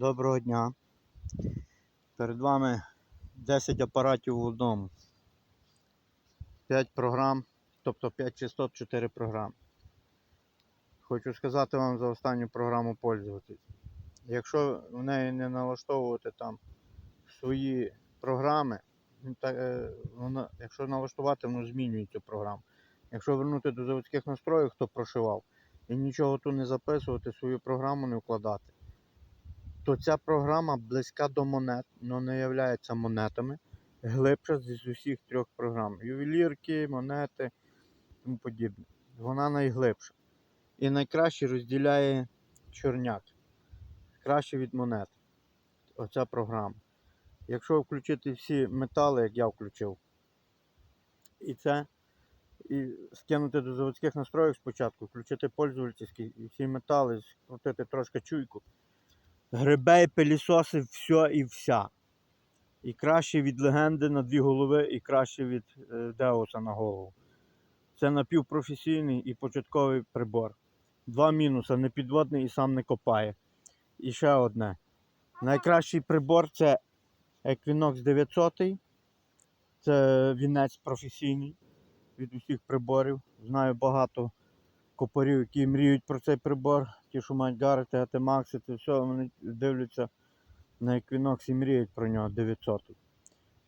Доброго дня. Перед вами 10 апаратів в одному. 5 програм, тобто 5 частот, 4 програми. Хочу сказати вам за останню програму пользуватись. Якщо в неї не налаштовувати там свої програми, ну, е, якщо налаштувати, воно змінює цю програму. Якщо вернути до заводських настроїв, хто прошивав, і нічого тут не записувати, свою програму не вкладати, то ця програма близька до монет, але не є монетами, глибша з усіх трьох програм. Ювелірки, монети тому подібне. Вона найглибша. І найкраще розділяє чорняк. Краще від монет. Оця програма. Якщо включити всі метали, як я включив, і це, і скинути до заводських настроїв спочатку, включити пользовательські і всі метали, скрутити трошки чуйку. Грибе і пилісоси все і вся. І краще від легенди на дві голови, і краще від е, Деуса на голову. Це напівпрофесійний і початковий прибор. Два мінуси, не підводний і сам не копає. І ще одне. Найкращий прибор це Equinox 900. Це вінець професійний від усіх приборів. Знаю багато копарів, які мріють про цей прибор. Ті, що мають гарити, АТМакси, це все, вони дивляться на Equinox і мріють про нього 900.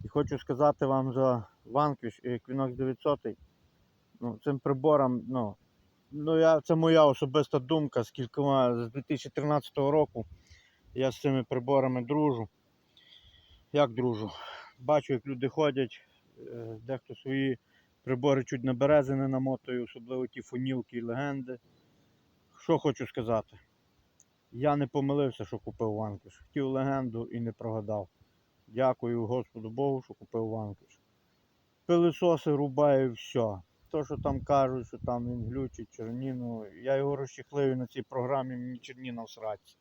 І хочу сказати вам за Vanquish і Equinox 900. Ну, цим прибором, ну, ну я, це моя особиста думка, з кількома з 2013 року я з цими приборами дружу. Як дружу? Бачу, як люди ходять, е, дехто свої прибори чуть на берези не намотує, особливо ті фунілки і легенди. Що хочу сказати? Я не помилився, що купив ванкіш. Хотів легенду і не прогадав. Дякую Господу Богу, що купив ванкіш. Пилисоси рубаю все. То, що там кажуть, що там він глючить черніну. Я його розчехлив на цій програмі, мені черніна всраці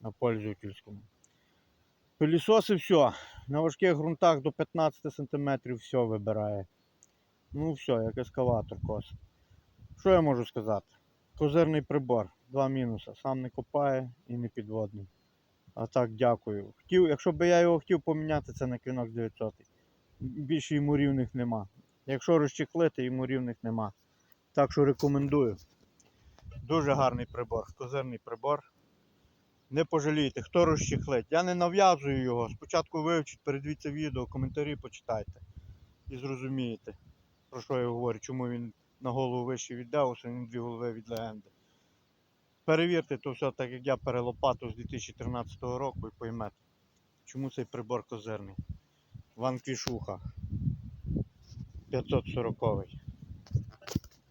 на пользовательському. Пилісоси все. На важких ґрунтах до 15 см все вибирає. Ну все, як ескаватор кос. Що я можу сказати? Козирний прибор, два мінуси. Сам не копає і не підводний. А так, дякую. Хотів, якщо б я його хотів поміняти, це на квінок 900. Більше йому рівних нема. Якщо розчехлити, йому рівних нема. Так що рекомендую. Дуже гарний прибор, козирний прибор. Не пожалійте, хто розчехлить. Я не нав'язую його. Спочатку вивчіть, передивіться відео, коментарі почитайте. І зрозумієте, про що я говорю, чому він на голову вищий від Деуса, він дві голови від легенди. Перевірте то все, так як я перелопатив з 2013 року і поймете, чому цей прибор козирний. Ван Квішуха 540